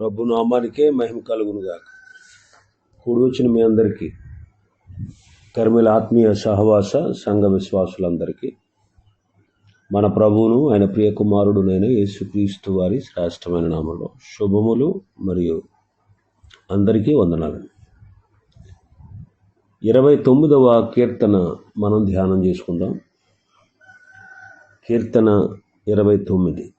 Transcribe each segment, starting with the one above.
ప్రభు నామానికే మహిమ కలుగునుగాక. కూడి వచ్చిన మీ అందరికీ కర్మిల ఆత్మీయ సహవాస సంఘ విశ్వాసులందరికీ మన ప్రభువును ఆయన ప్రియ కుమారుడునైన యేసుక్రీస్తు వారి శ్రేష్టమైన నామంలో శుభములు మరియు అందరికీ వందనాలు. ఇరవై తొమ్మిదవ కీర్తన మనం ధ్యానం చేసుకుందాం. కీర్తన ఇరవై తొమ్మిది.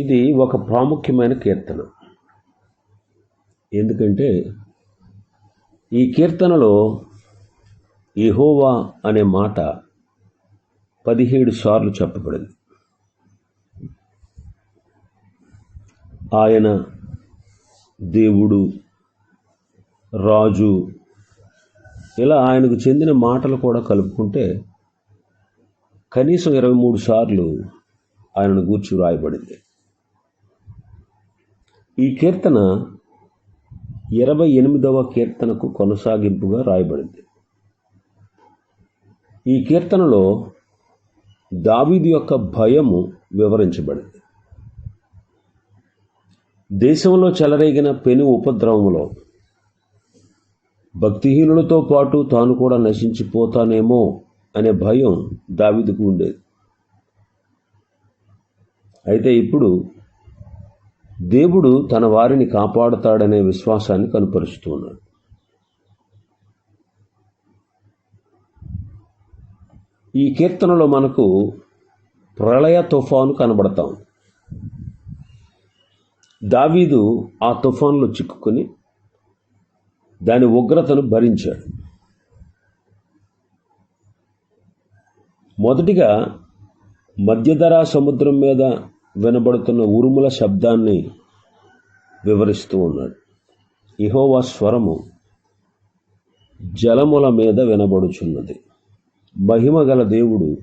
ఇది ఒక ప్రాముఖ్యమైన కీర్తన. ఎందుకంటే ఈ కీర్తనలో ఇహోవా అనే మాట పదిహేడు సార్లు చెప్పబడింది. ఆయన దేవుడు రాజు ఇలా ఆయనకు చెందిన మాటలు కూడా కలుపుకుంటే కనీసం ఇరవై మూడు సార్లు ఆయనను గూర్చి వ్రాయబడింది. ఈ కీర్తన ఇరవై ఎనిమిదవ కీర్తనకు కొనసాగింపుగా రాయబడింది. ఈ కీర్తనలో దావీదు యొక్క భయము వివరించబడింది. దేశంలో చెలరేగిన పెను ఉపద్రవములో భక్తిహీనులతో పాటు తాను కూడా నశించిపోతానేమో అనే భయం దావిదుకు ఉండేది. అయితే ఇప్పుడు దేవుడు తన వారిని కాపాడుతాడనే విశ్వాసాన్ని కనుపరుస్తూ ఉన్నాడు ఈ కీర్తనలో మనకు ప్రళయ తుఫాను కనబడతాం దావీదు ఆ తుఫాన్లో చిక్కుకొని దాని ఉగ్రతను భరించాడు. మొదటిగా మధ్యధరా సముద్రం మీద వినబడుతున్న ఉరుముల శబ్దాన్ని వివరిస్తూ ఉన్నాడు. ఇహోవా స్వరము జలముల మీద వినబడుచున్నది. మహిమగల దేవుడు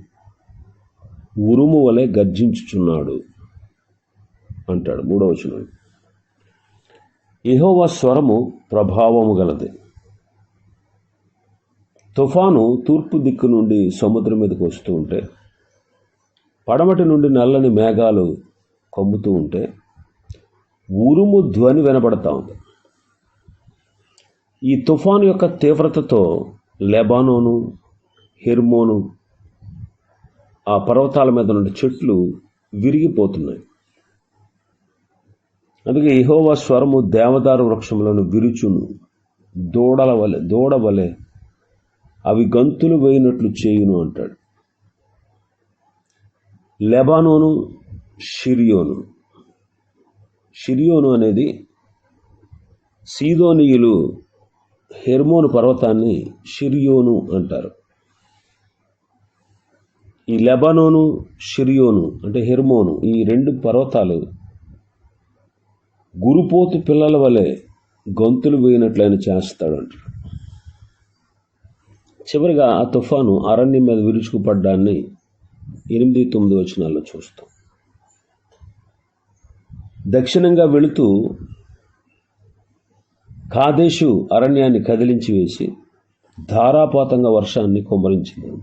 ఉరుము వలె గర్జించుచున్నాడు అంటాడు మూడవ వచనం. ఇహోవా స్వరము ప్రభావము గలది. తుఫాను తూర్పు దిక్కు నుండి సముద్రం మీదకి వస్తూ ఉంటే పడమటి నుండి నల్లని మేఘాలు కమ్ముతూ ఉంటే ఉరుము ధ్వని వినపడతా ఉంది. ఈ తుఫాను యొక్క తీవ్రతతో లెబానోను హెర్మోను ఆ పర్వతాల మీద నుండి చెట్లు విరిగిపోతున్నాయి. అందుకే ఇహోవా స్వరము దేవదారు వృక్షములను విరుచును. దూడల వలె దూడ వలె అవి గంతులు వేయినట్లు చేయును అంటాడు. లెబానోను షిరియోను. షిరియోను అనేది సీదోనీయులు హెర్మోను పర్వతాన్ని షిరియోను అంటారు. ఈ లెబనోను షిరియోను అంటే హెర్మోను ఈ రెండు పర్వతాలు గురుపోతు పిల్లల వలె గొంతులు వేయినట్లు చేస్తాడు అంటాడు చివరిగా ఆ తుఫాను అరణ్యం మీద విరుచుకుపడ్డాన్ని ఎనిమిది తొమ్మిది వచనాల్లో చూస్తాం. దక్షిణంగా వెళుతూ కాదేశు అరణ్యాన్ని కదిలించి వేసి ధారాపాతంగా వర్షాన్ని కుమ్మరించింది.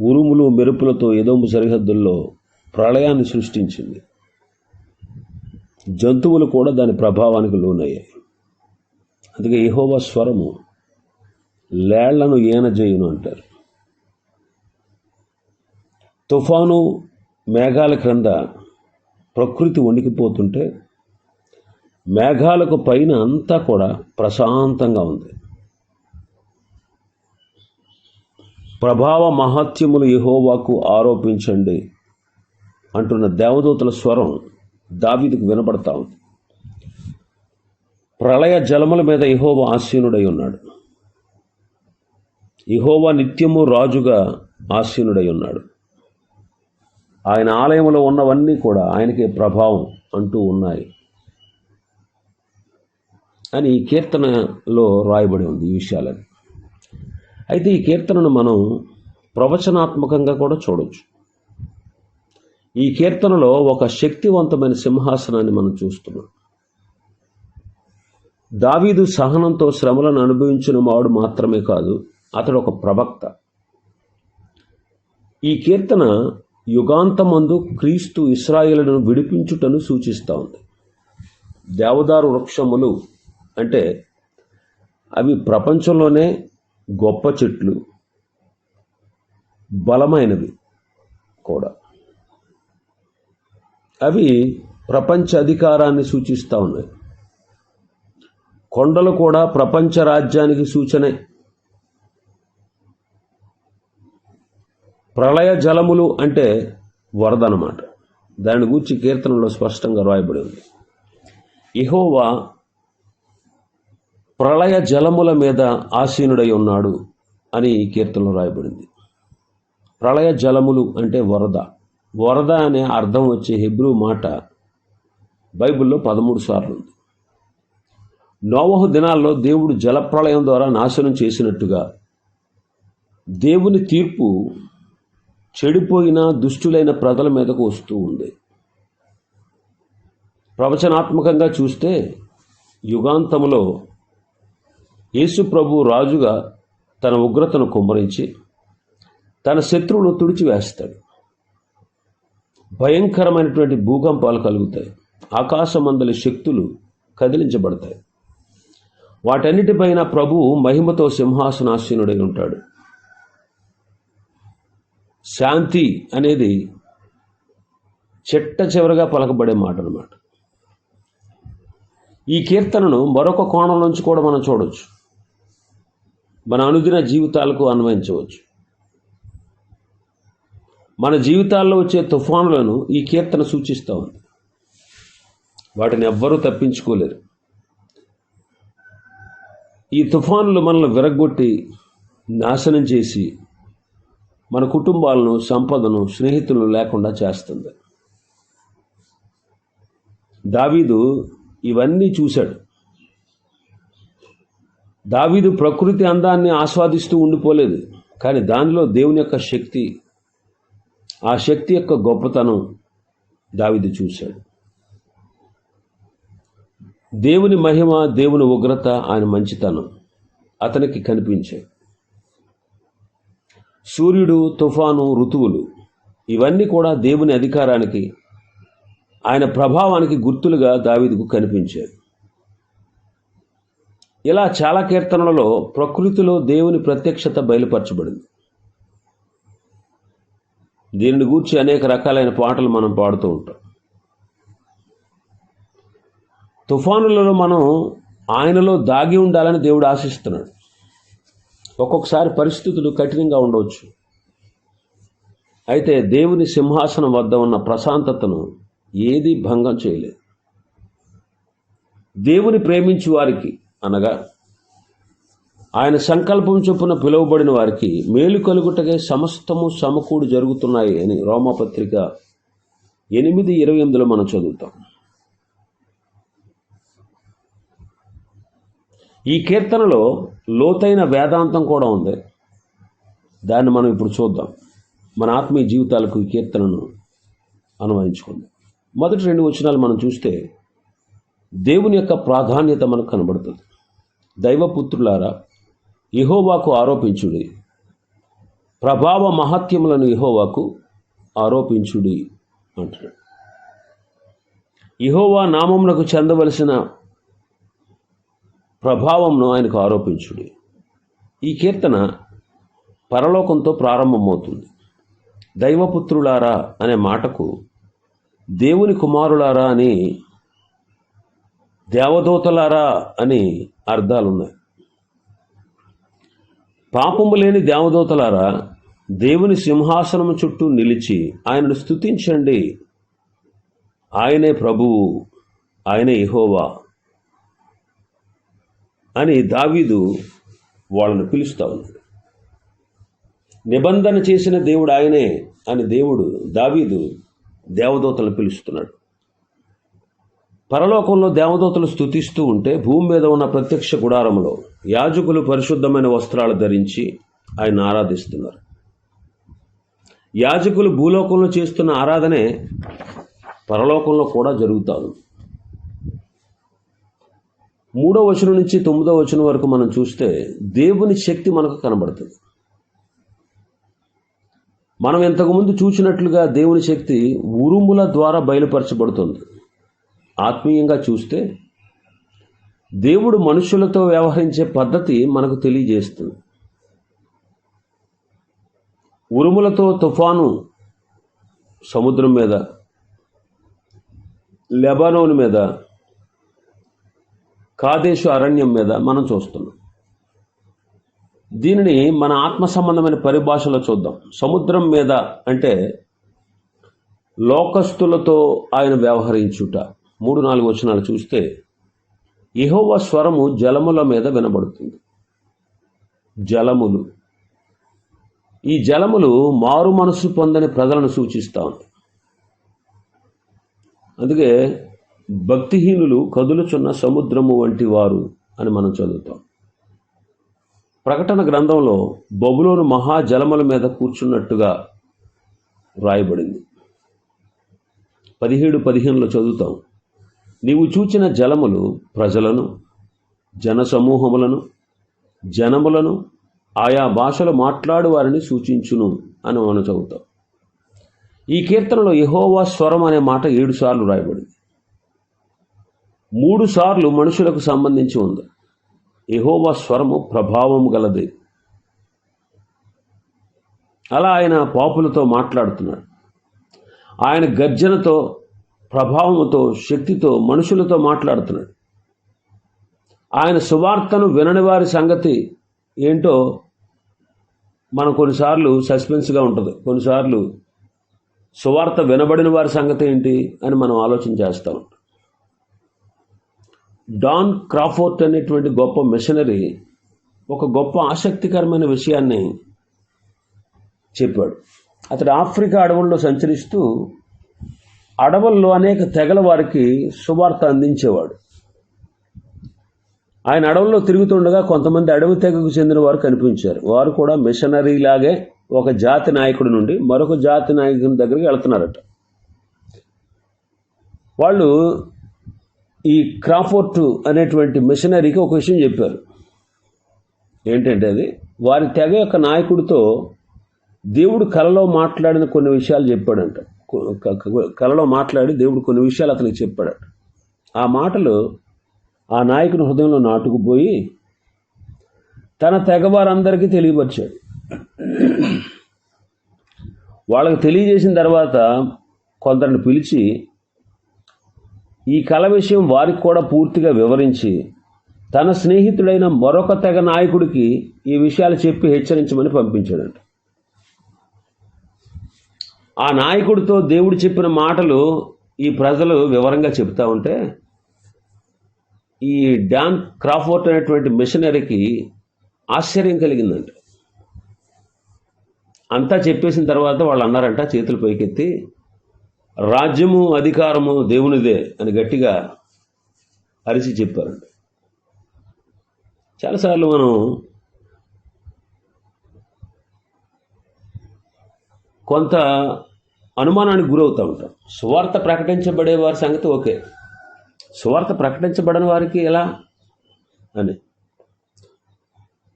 ఉరుములు మెరుపులతో ఎదోము సరిహద్దుల్లో ప్రళయాన్ని సృష్టించింది. జంతువులు కూడా దాని ప్రభావానికి లోనయ్యాయి. అందుకే ఎహోవా స్వరము లేళ్ళను ఏనజేయును అంటారు. తుఫాను మేఘాల క్రింద ప్రకృతి వణికిపోతుంటే మేఘాలకు పైన అంతా కూడా ప్రశాంతంగా ఉంది. ప్రభావ మహత్యములు యహోవాకు ఆరోపించండి అంటున్న దేవదూతల స్వరం దావీదుకు వినపడతా ఉంది. ప్రళయ జలముల మీద ఇహోవా ఆసీనుడై ఉన్నాడు. ఇహోవా నిత్యము రాజుగా ఆసీనుడై ఉన్నాడు. ఆయన ఆలయంలో ఉన్నవన్నీ కూడా ఆయనకే ప్రభావం అంటూ ఉన్నాయి. అని ఈ కీర్తనలో రాయబడి ఉంది ఈ విషయాలని అయితే ఈ కీర్తనను మనం ప్రవచనాత్మకంగా కూడా చూడవచ్చు ఈ కీర్తనలో ఒక శక్తివంతమైన సింహాసనాన్ని మనం చూస్తున్నాం. దావీదు సహనంతో శ్రమలను అనుభవించిన వాడు మాత్రమే కాదు అతడు ఒక ప్రవక్త. ఈ కీర్తన యుగాంతమందు క్రీస్తు ఇస్రాయేలును విడిపించుటను సూచిస్తూ ఉంది. దేవదారు వృక్షములు అంటే అవి ప్రపంచంలోనే గొప్ప చెట్లు బలమైనవి కూడా. అవి ప్రపంచ అధికారాన్ని సూచిస్తూ ఉన్నాయి. కొండలు కూడా ప్రపంచ రాజ్యానికి సూచనే. ప్రళయ జలములు అంటే వరద అన్నమాట దాని గురించి కీర్తనలో స్పష్టంగా రాయబడి ఉంది. ఇహోవా ప్రళయ జలముల మీద ఆసీనుడై ఉన్నాడు అని ఈ కీర్తనలో రాయబడింది. ప్రళయ జలములు అంటే వరద. వరద అనే అర్థం వచ్చే హెబ్రూ మాట బైబిల్లో పదమూడు సార్లు ఉంది. నోవహు దినాల్లో దేవుడు జలప్రళయం ద్వారా నాశనం చేసినట్టుగా దేవుని తీర్పు చెడిపోయిన దుష్టులైన ప్రజల మీదకు వస్తూ ఉంది. ప్రవచనాత్మకంగా చూస్తే యుగాంతములో యేసు ప్రభు రాజుగా తన ఉగ్రతను కుమ్మరించి తన శత్రువును తుడిచివేస్తాడు. భయంకరమైనటువంటి భూకంపాలు కలుగుతాయి. ఆకాశమందలి శక్తులు కదిలించబడతాయి. వాటన్నిటిపైన ప్రభువు మహిమతో సింహాసనాసీనుడై ఉంటాడు. శాంతి అనేది చెట్ట చివరగా పలకబడే మాట అనమాట ఈ కీర్తనను మరొక కోణం నుంచి కూడా మనం చూడవచ్చు మన అనుదిన జీవితాలకు అన్వయించవచ్చు. మన జీవితాల్లో వచ్చే తుఫానులను ఈ కీర్తన సూచిస్తూ ఉంది. వాటిని ఎవ్వరూ తప్పించుకోలేరు. ఈ తుఫానులు మనల్ని విరగొట్టి నాశనం చేసి మన కుటుంబాలను సంపదను స్నేహితులను లేకుండా చేస్తుంది. దావీదు ఇవన్నీ చూశాడు. దావీదు ప్రకృతి అందాన్ని ఆస్వాదిస్తూ ఉండిపోలేదు కానీ దానిలో దేవుని యొక్క శక్తి ఆ శక్తి యొక్క గొప్పతనం దావీదు చూశాడు. దేవుని మహిమ దేవుని ఉగ్రత ఆయన మంచితనం అతనికి కనిపించాయి. సూర్యుడు తుఫాను ఋతువులు ఇవన్నీ కూడా దేవుని అధికారానికి ఆయన ప్రభావానికి గుర్తులుగా దావీదుకు కనిపించాయి. ఇలా చాలా కీర్తనలలో ప్రకృతిలో దేవుని ప్రత్యక్షత బయలుపరచబడింది. దీనిని గూర్చి అనేక రకాలైన పాటలు మనం పాడుతూ ఉంటాం. తుఫానులలో మనం ఆయనలో దాగి ఉండాలని దేవుడు ఆశిస్తున్నాడు. ఒక్కొక్కసారి పరిస్థితులు కఠినంగా ఉండవచ్చు. అయితే దేవుని సింహాసనం వద్ద ఉన్న ప్రశాంతతను ఏది భంగం చేయలేదు. దేవుని ప్రేమించు వారికి అనగా ఆయన సంకల్పం చొప్పున పిలువబడిన వారికి మేలు కలుగుటకే సమస్తము సమకూడు జరుగుతున్నాయి అని రోమపత్రిక ఎనిమిది ఇరవై ఎనిమిదిలో మనం చదువుతాం. ఈ కీర్తనలో లోతైన వేదాంతం కూడా ఉంది. దాన్ని మనం ఇప్పుడు చూద్దాం. మన ఆత్మీయ జీవితాలకు ఈ కీర్తనను అనువదించుకుందాం. మొదటి రెండు వచనాలు మనం చూస్తే దేవుని యొక్క ప్రాధాన్యత మనకు కనబడుతుంది. దైవపుత్రులారా ఇహోవాకు ఆరోపించుడి. ప్రభావ మహత్యములను ఇహోవాకు ఆరోపించుడి అంటున్నాడు. ఇహోవా నామమునకు చెందవలసిన ప్రభావంను ఆయనకు ఆరోపించుడి. ఈ కీర్తన పరలోకంతో ప్రారంభమవుతుంది. దైవపుత్రులారా అనే మాటకు దేవుని కుమారులారా అని దేవదూతలారా అని అర్థాలున్నాయి. పాపము లేని దేవదూతలారా దేవుని సింహాసనం చుట్టూ నిలిచి ఆయనను స్తుతించండి. ఆయనే ప్రభువు ఆయనే ఇహోవా అని దావీదు వాళ్ళను పిలుస్తా ఉన్నాడు. నిబంధన చేసిన దేవుడు ఆయనే అని దేవుడు దావీదు దేవదూతలను పిలుస్తున్నాడు. పరలోకంలో దేవదూతలు స్థుతిస్తూ ఉంటే భూమి మీద ఉన్న ప్రత్యక్ష గుడారంలో యాజకులు పరిశుద్ధమైన వస్త్రాలు ధరించి ఆయన ఆరాధిస్తున్నారు. యాజకులు భూలోకంలో చేస్తున్న ఆరాధనే పరలోకంలో కూడా జరుగుతారు మూడో వచనం నుంచి తొమ్మిదో వచనం వరకు మనం చూస్తే దేవుని శక్తి మనకు కనబడుతుంది. మనం ఇంతకుముందు చూసినట్లుగా దేవుని శక్తి ఉరుముల ద్వారా బయలుపరచబడుతుంది. ఆత్మీయంగా చూస్తే దేవుడు మనుషులతో వ్యవహరించే పద్ధతి మనకు తెలియజేస్తుంది. ఉరుములతో తుఫాను సముద్రం మీద లెబానోన్ మీద కాదేశు అరణ్యం మీద మనం చూస్తున్నాం. దీనిని మన ఆత్మ సంబంధమైన పరిభాషలో చూద్దాం. సముద్రం మీద అంటే లోకస్తులతో ఆయన వ్యవహరించుట. మూడు నాలుగు వచనాలు చూస్తే ఇహోవ స్వరము జలముల మీద వినబడుతుంది. జలములు. ఈ జలములు మారు మనసు పొందని ప్రజలను సూచిస్తూ ఉంది. అందుకే భక్తిహీనులు కదులుచున్న సముద్రము వంటి వారు అని మనం చదువుతాం. ప్రకటన గ్రంథంలో బబులోను మహాజలముల మీద కూర్చున్నట్టుగా రాయబడింది. పదిహేడు పదిహేనులో చదువుతాం. నీవు చూచిన జలములు ప్రజలను జనసమూహములను జనములను ఆయా భాషలు మాట్లాడు వారిని సూచించును అని మనం చదువుతాం. ఈ కీర్తనలో యహోవా స్వరం అనే మాట ఏడు సార్లు రాయబడింది. మూడు సార్లు మనుషులకు సంబంధించి ఉంది. యహోవా స్వరము ప్రభావం గలది. అలా ఆయన పాపులతో మాట్లాడుతున్నాడు ఆయన గర్జనతో ప్రభావముతో శక్తితో మనుషులతో మాట్లాడుతున్నాడు. ఆయన సువార్తను వినని వారి సంగతి ఏంటో మనం కొన్నిసార్లు సస్పెన్స్గా ఉంటుంది. కొన్నిసార్లు సువార్త వినబడిన వారి సంగతి ఏంటి అని మనం ఆలోచన చేస్తూ ఉంటాం. డాన్ క్రాఫోర్ట్ అనేటువంటి గొప్ప మిషనరీ ఒక గొప్ప ఆసక్తికరమైన విషయాన్ని చెప్పాడు. అతడు ఆఫ్రికా అడవుల్లో సంచరిస్తూ అడవుల్లో అనేక తెగల వారికి సువార్త అందించేవాడు. ఆయన అడవుల్లో తిరుగుతుండగా కొంతమంది అడవి తెగకు చెందిన వారు కనిపించారు. వారు కూడా మిషనరీ లాగే ఒక జాతి నాయకుడి నుండి మరొక జాతి నాయకుని దగ్గరికి వెళ్తున్నారట. వాళ్ళు ఈ క్రాఫోర్ట్ అనేటువంటి మిషనరీకి ఒక విషయం చెప్పారు. ఏంటంటే అది? వారి తెగ యొక్క నాయకుడితో దేవుడు కలలో మాట్లాడిన కొన్ని విషయాలు చెప్పాడంట. కలలో మాట్లాడి దేవుడు కొన్ని విషయాలు అతనికి చెప్పాడట. ఆ మాటలు ఆ నాయకుని హృదయంలో నాటుకుపోయి తన తెగవారందరికీ తెలియపరిచాడు. వాళ్ళకి తెలియజేసిన తర్వాత కొందరిని పిలిచి ఈ కళ విషయం వారికి కూడా పూర్తిగా వివరించి తన స్నేహితుడైన మరొక తెగ నాయకుడికి ఈ విషయాలు చెప్పి హెచ్చరించమని పంపించాడంట. ఆ నాయకుడితో దేవుడు చెప్పిన మాటలు ఈ ప్రజలు వివరంగా చెప్తా ఉంటే ఈ డాన్ క్రాఫోర్ట్ అనేటువంటి మిషనరీకి ఆశ్చర్యం కలిగిందంట. అంతా చెప్పేసిన తర్వాత వాళ్ళు అన్నారంట చేతులు పైకెత్తి రాజ్యము అధికారము దేవునిదే అని గట్టిగా అరిచి చెప్పారండి చాలాసార్లు మనం కొంత అనుమానానికి గురవుతూ ఉంటాం. సువార్త ప్రకటించబడే వారి సంగతి ఓకే. సువార్త ప్రకటించబడని వారికి ఎలా అని.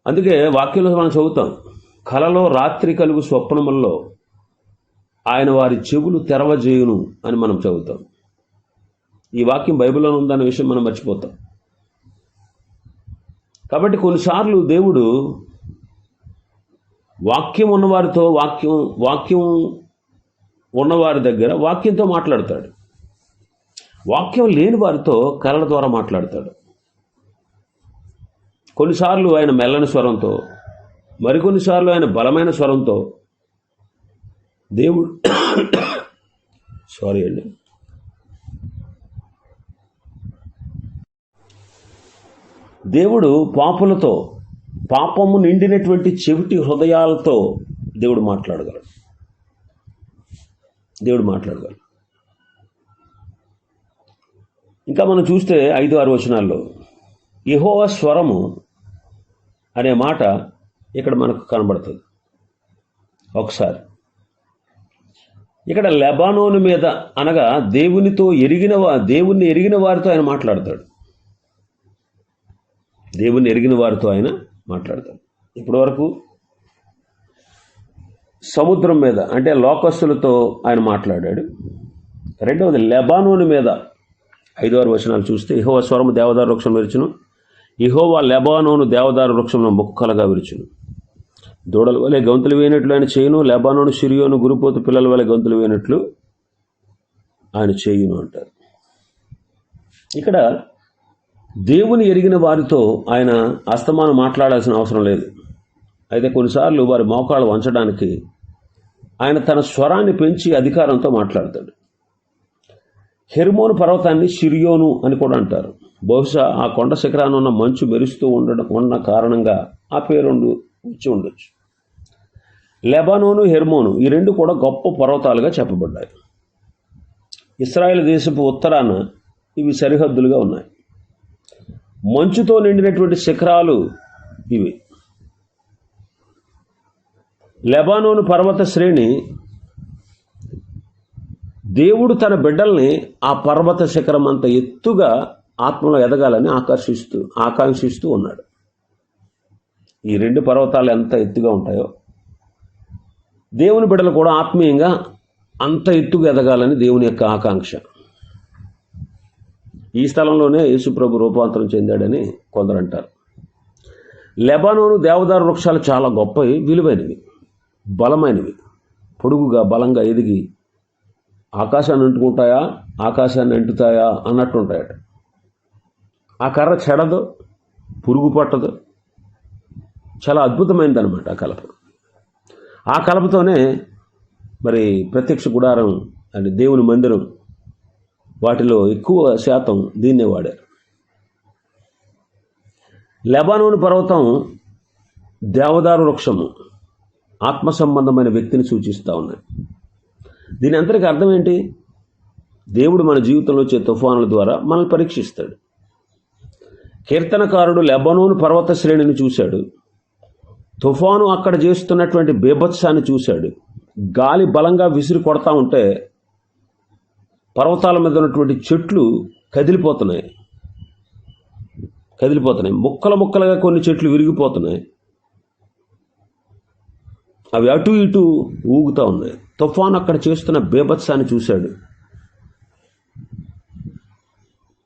అందుకే వాక్యంలో మనం చదువుతాం కలలో రాత్రి కలుగు స్వప్నముల్లో ఆయన వారి చెవులు తెరవజేయును అని మనం చదువుతాం. ఈ వాక్యం బైబిల్లో ఉందన్న విషయం మనం మర్చిపోతాం. కాబట్టి కొన్నిసార్లు దేవుడు వాక్యం ఉన్నవారితో వాక్యం వాక్యం ఉన్నవారి దగ్గర వాక్యంతో మాట్లాడతాడు. వాక్యం లేని వారితో కళల ద్వారా మాట్లాడతాడు. కొన్నిసార్లు ఆయన మెల్లని స్వరంతో మరికొన్నిసార్లు ఆయన బలమైన స్వరంతో దేవుడు సారీ అండి. దేవుడు పాపులతో పాపము నిండినటువంటి చెవిటి హృదయాలతో దేవుడు మాట్లాడగలడు. దేవుడు మాట్లాడగలడు. ఇంకా మనం చూస్తే ఐదు ఆరు వచనాల్లో యెహోవా స్వరము అనే మాట ఇక్కడ మనకు కనబడుతుంది. ఒకసారి. ఇక్కడ లెబానోను మీద అనగా దేవునితో ఎరిగిన దేవుణ్ణి ఎరిగిన వారితో ఆయన మాట్లాడతాడు. దేవుణ్ణి ఎరిగిన వారితో ఆయన మాట్లాడతాడు. ఇప్పటి వరకు సముద్రం మీద అంటే లోకస్తులతో ఆయన మాట్లాడాడు. రెండవది లెబానోని మీద ఐదు ఆరు వచనాలు చూస్తే ఇహోవ స్వరము దేవదారు వృక్షం విరుచును ఇహోవా లెబానోను దేవదారు వృక్షంలో ముక్కలుగా విరుచును. దూడల వలె గొంతులు వేయనట్లు ఆయన చేయును లెబానోను సిరియోను గురుపోతు పిల్లల వలె గొంతులు వేయనట్లు ఆయన చేయును అంటారు. ఇక్కడ దేవుని ఎరిగిన వారితో ఆయన అస్తమానం మాట్లాడాల్సిన అవసరం లేదు. అయితే కొన్నిసార్లు వారి మోకాళ్ళు వంచడానికి ఆయన తన స్వరాన్ని పెంచి అధికారంతో మాట్లాడతాడు. హెర్మోను పర్వతాన్ని సిరియోను అని కూడా అంటారు. బహుశా ఆ కొండ శిఖరాన్ని ఉన్న మంచు మెరుస్తూ ఉండడం ఉన్న కారణంగా ఆ పేరుండు వచ్చి ఉండొచ్చు. లెబానోను హెర్మోను ఈ రెండు కూడా గొప్ప పర్వతాలుగా చెప్పబడ్డాయి. ఇస్రాయేల్ దేశపు ఉత్తరాన ఇవి సరిహద్దులుగా ఉన్నాయి. మంచుతో నిండినటువంటి శిఖరాలు ఇవి. లెబానోను పర్వత శ్రేణి దేవుడు తన బిడ్డల్ని ఆ పర్వత శిఖరం అంత ఎత్తుగా ఆత్మలో ఎదగాలని ఆకర్షిస్తూ ఆకాంక్షిస్తూ ఉన్నాడు. ఈ రెండు పర్వతాలు ఎంత ఎత్తుగా ఉంటాయో. దేవుని బిడ్డలు కూడా ఆత్మీయంగా అంత ఎత్తుగా ఎదగాలని దేవుని యొక్క ఆకాంక్ష. ఈ స్థలంలోనే యేసుప్రభు రూపాంతరం చెందాడని కొందరు అంటారు. లెబానోను దేవదారు వృక్షాలు చాలా గొప్పవి విలువైనవి బలమైనవి. పొడుగుగా బలంగా ఎదిగి ఆకాశాన్ని అంటుకుంటాయా ఆకాశాన్ని అంటుతాయా అన్నట్టుంటాయట. ఆ కర్ర చెడదు పురుగు పట్టదు. చాలా అద్భుతమైనది అనమాట ఆ కలప. ఆ కలపతోనే మరి ప్రత్యక్ష గుడారం అంటే దేవుని మందిరం వాటిలో ఎక్కువ శాతం దీన్నే వాడారు. లెబానోను పర్వతం దేవదారు వృక్షము ఆత్మ సంబంధమైన వ్యక్తిని సూచిస్తూ ఉన్నాయి దీని అంతరికి అర్థం ఏంటి? దేవుడు మన జీవితంలో వచ్చే తుఫానుల ద్వారా మనల్ని పరీక్షిస్తాడు. కీర్తనకారుడు లెబనోను పర్వత శ్రేణిని చూశాడు. తుఫాను అక్కడ చేస్తున్నటువంటి బీభత్సాన్ని చూశాడు. గాలి బలంగా విసిరి కొడతా ఉంటే పర్వతాల మీద ఉన్నటువంటి చెట్లు కదిలిపోతున్నాయి. కదిలిపోతున్నాయి. ముక్కల ముక్కలుగా కొన్ని చెట్లు విరిగిపోతున్నాయి. అవి అటు ఇటు ఊగుతూ ఉన్నాయి. తుఫాన్ అక్కడ చేస్తున్న బీభత్సాన్ని చూశాడు.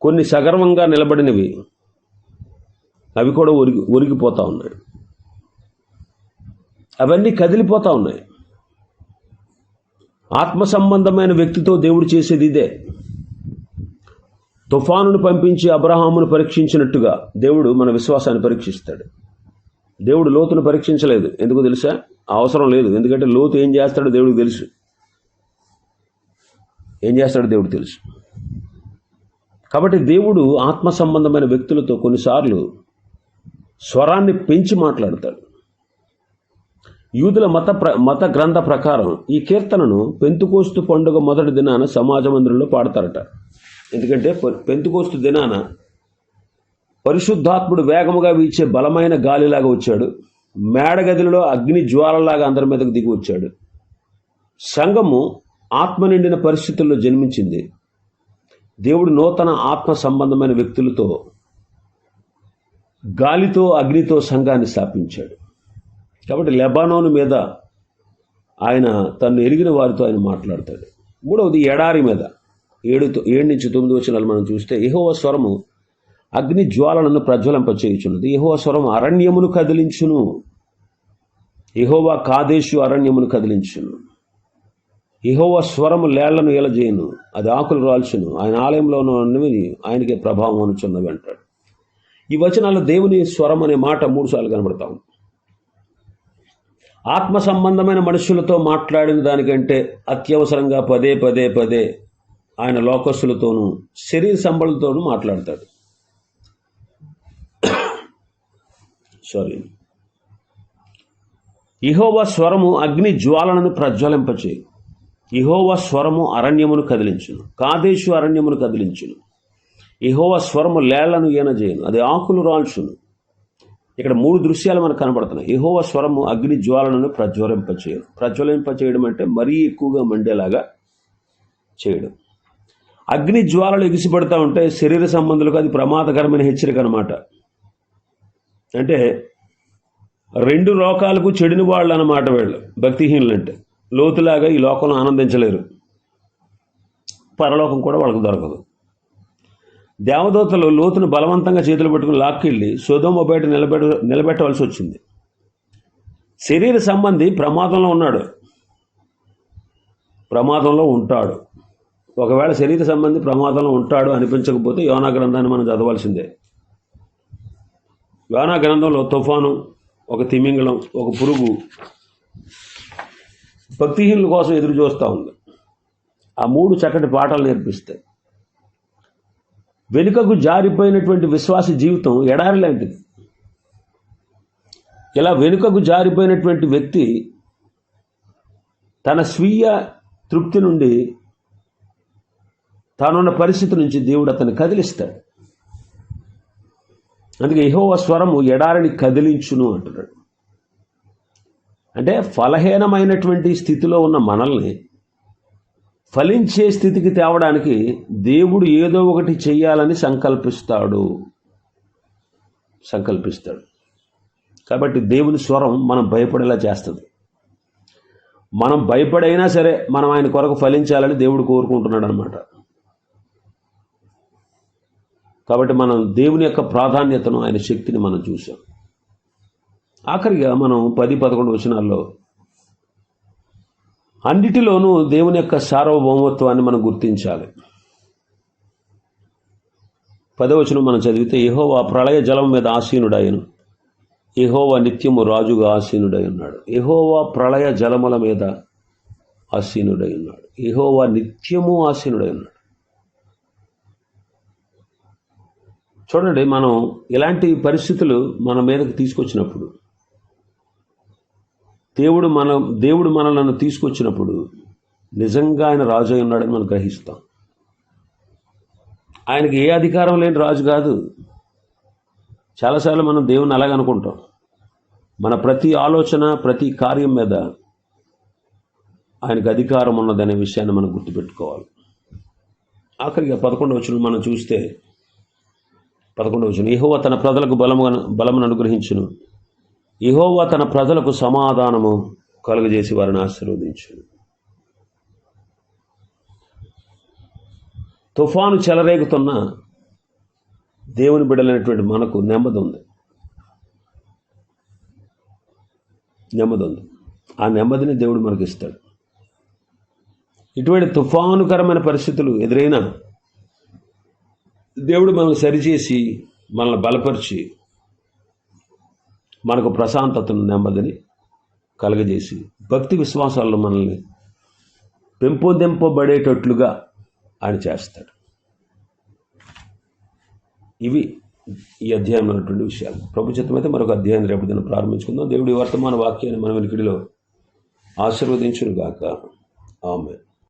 కొన్ని సగర్వంగా నిలబడినవి. అవి కూడా ఒరిగి ఒరిగిపోతూ ఉన్నాయి. అవన్నీ కదిలిపోతూ ఉన్నాయి. ఆత్మ సంబంధమైన వ్యక్తితో దేవుడు చేసేది ఇదే. తుఫానును పంపించి అబ్రహామును పరీక్షించినట్టుగా దేవుడు మన విశ్వాసాన్ని పరీక్షిస్తాడు. దేవుడు లోతును పరీక్షించలేదు. ఎందుకు తెలుసా? అవసరం లేదు. ఎందుకంటే లోతు ఏం చేస్తాడో దేవుడికి తెలుసు. ఏం చేస్తాడో దేవుడు తెలుసు. కాబట్టి దేవుడు ఆత్మ సంబంధమైన వ్యక్తులతో కొన్నిసార్లు స్వరాన్ని పెంచి మాట్లాడతాడు. యూదుల మత ప్ర మత గ్రంథ ప్రకారం ఈ కీర్తనను పెంతుకోస్తు పండుగ మొదటి దినాన సమాజ మందిరంలో పాడతారట. ఎందుకంటే పెంతుకోస్తు దినాన పరిశుద్ధాత్ముడు వేగముగా వీచే బలమైన గాలిలాగా వచ్చాడు. మేడగదిలో అగ్ని జ్వాలలాగా అందరి మీదకు దిగి వచ్చాడు. సంఘము ఆత్మ నిండిన పరిస్థితుల్లో జన్మించింది. దేవుడు నూతన ఆత్మ సంబంధమైన వ్యక్తులతో గాలితో అగ్నితో సంఘాన్ని స్థాపించాడు. కాబట్టి లెబానోన్ మీద ఆయన తను ఎరిగిన వారితో ఆయన మాట్లాడతాడు. మూడవది ఎడారి మీద. ఏడుతో ఏడు నుంచి తొమ్మిది వచ్చినాలు మనం చూస్తే యహోవ స్వరము అగ్ని జ్వాలలను ప్రజ్వలింపచేయుచున్నది. యహోవ స్వరం అరణ్యమును కదిలించును. ఇహోవా కాదేశు అరణ్యమును కదిలించును. యహోవ స్వరము లేళ్ళను ఎలజేయను అది ఆకులు రాల్చును. ఆయన ఆలయంలో ఉన్నవి ఆయనకే ప్రభావం అనుచున్నవి అంటాడు. ఈ వచనాలు దేవుని స్వరం అనే మాట మూడుసార్లు కనబడతా ఉంది ఆత్మ సంబంధమైన మనుషులతో మాట్లాడిన దానికంటే అత్యవసరంగా పదే పదే పదే ఆయన లోకస్సులతోనూ శరీర సంబలతోనూ మాట్లాడతాడు. సారీ ఇహోవ స్వరము అగ్ని జ్వాలలను ప్రజ్వలింపచేయి ఇహోవ స్వరము అరణ్యమును కదిలించును. కాదేశు అరణ్యమును కదిలించును. ఇహోవ స్వరము లేళ్ళను ఈనజేయను. అది ఆకులు రాల్చును. ఇక్కడ మూడు దృశ్యాలు మనకు కనబడుతున్నాయి యహోవ స్వరము అగ్ని జ్వాలలను ప్రజ్వలింపచేయడం. ప్రజ్వలింపచేయడం అంటే మరీ ఎక్కువగా మండేలాగా చేయడం. అగ్ని జ్వాలలు ఎగిసిపడతా ఉంటే శరీర సంబంధులకు అది ప్రమాదకరమైన హెచ్చరిక అనమాట అంటే రెండు లోకాలకు చెడిన వాళ్ళు అన్నమాట వీళ్ళు భక్తిహీనులు అంటే. లోతులాగా ఈ లోకంలో ఆనందించలేరు. పరలోకం కూడా వాళ్ళకు దొరకదు. దేవదూతలు లోతును బలవంతంగా చేతులు పట్టుకుని లాక్కెళ్ళి సోదోమ బయట నిలబెట్ట నిలబెట్టవలసి వచ్చింది. శరీర సంబంధి ప్రమాదంలో ఉన్నాడు. ప్రమాదంలో ఉంటాడు. ఒకవేళ శరీర సంబంధి ప్రమాదంలో ఉంటాడు అనిపించకపోతే యోనా గ్రంథాన్ని మనం చదవాల్సిందే. యోనా గ్రంథంలో తుఫాను ఒక తిమింగళం ఒక పురుగు భక్తిహీనుల కోసం ఎదురు చూస్తూ ఉంది. ఆ మూడు చక్కటి పాఠాలు నేర్పిస్తాయి. వెనుకకు జారిపోయినటువంటి విశ్వాస జీవితం ఎడారి లాంటిది. ఇలా వెనుకకు జారిపోయినటువంటి వ్యక్తి తన స్వీయ తృప్తి నుండి తానున్న పరిస్థితి నుంచి దేవుడు అతను కదిలిస్తాడు. అందుకే యెహోవా స్వరము ఎడారిని కదిలించును అంటున్నాడు. అంటే ఫలహీనమైనటువంటి స్థితిలో ఉన్న మనల్ని ఫలించే స్థితికి తేవడానికి దేవుడు ఏదో ఒకటి చేయాలని సంకల్పిస్తాడు. సంకల్పిస్తాడు. కాబట్టి దేవుని స్వరం మనం భయపడేలా చేస్తుంది. మనం భయపడైనా సరే మనం ఆయన కొరకు ఫలించాలని దేవుడు కోరుకుంటున్నాడు అనమాట కాబట్టి మనం దేవుని యొక్క ప్రాధాన్యతను ఆయన శక్తిని మనం చూసాం ఆఖరిగా మనం పది పదకొండు వచనాల్లో అన్నిటిలోనూ దేవుని యొక్క సార్వభౌమత్వాన్ని మనం గుర్తించాలి. పదవచనం మనం చదివితే యెహోవా ప్రళయ జలం మీద ఆసీనుడయను యెహోవా నిత్యము రాజుగా ఆసీనుడై ఉన్నాడు యెహోవా ప్రళయ జలముల మీద ఆసీనుడై ఉన్నాడు యెహోవా నిత్యము ఆసీనుడై ఉన్నాడు చూడండి మనం ఇలాంటి పరిస్థితులు మన మీదకి తీసుకొచ్చినప్పుడు దేవుడు మన దేవుడు మనలను తీసుకొచ్చినప్పుడు నిజంగా ఆయన రాజు అయి ఉన్నాడని మనం గ్రహిస్తాం. ఆయనకి ఏ అధికారం లేని రాజు కాదు. చాలాసార్లు మనం దేవుని అలాగ అనుకుంటాం. మన ప్రతి ఆలోచన ప్రతి కార్యం మీద ఆయనకు అధికారం ఉన్నదనే విషయాన్ని మనం గుర్తుపెట్టుకోవాలి. ఆఖరిగా పదకొండవ వచనం మనం చూస్తే పదకొండవ వచనం ఏహో తన ప్రజలకు బలము బలమును అనుగ్రహించును. ఇహోవా తన ప్రజలకు సమాధానము కలుగజేసి వారిని ఆశీర్వదించును. తుఫాను చెలరేగుతున్న దేవుని బిడ్డలైనటువంటి మనకు నెమ్మది ఉంది నెమ్మది ఉంది ఆ నెమ్మదిని దేవుడు మనకి ఇస్తాడు ఇటువంటి తుఫానుకరమైన పరిస్థితులు ఎదురైనా దేవుడు మనల్ని సరిచేసి మనల్ని బలపరిచి మనకు ప్రశాంతతను నెమ్మదిని కలగజేసి భక్తి విశ్వాసాల్లో మనల్ని పెంపొందింపబడేటట్లుగా ఆయన చేస్తాడు. ఇవి ఈ అధ్యాయంలో ఉన్నటువంటి విషయాలు. ప్రభు చిత్తమైతే మరొక అధ్యాయం రేపు దిన ప్రారంభించుకుందాం. దేవుడి వర్తమాన వాక్యాన్ని మన వెనుకడిలో ఆశీర్వదించును గాక ఆమె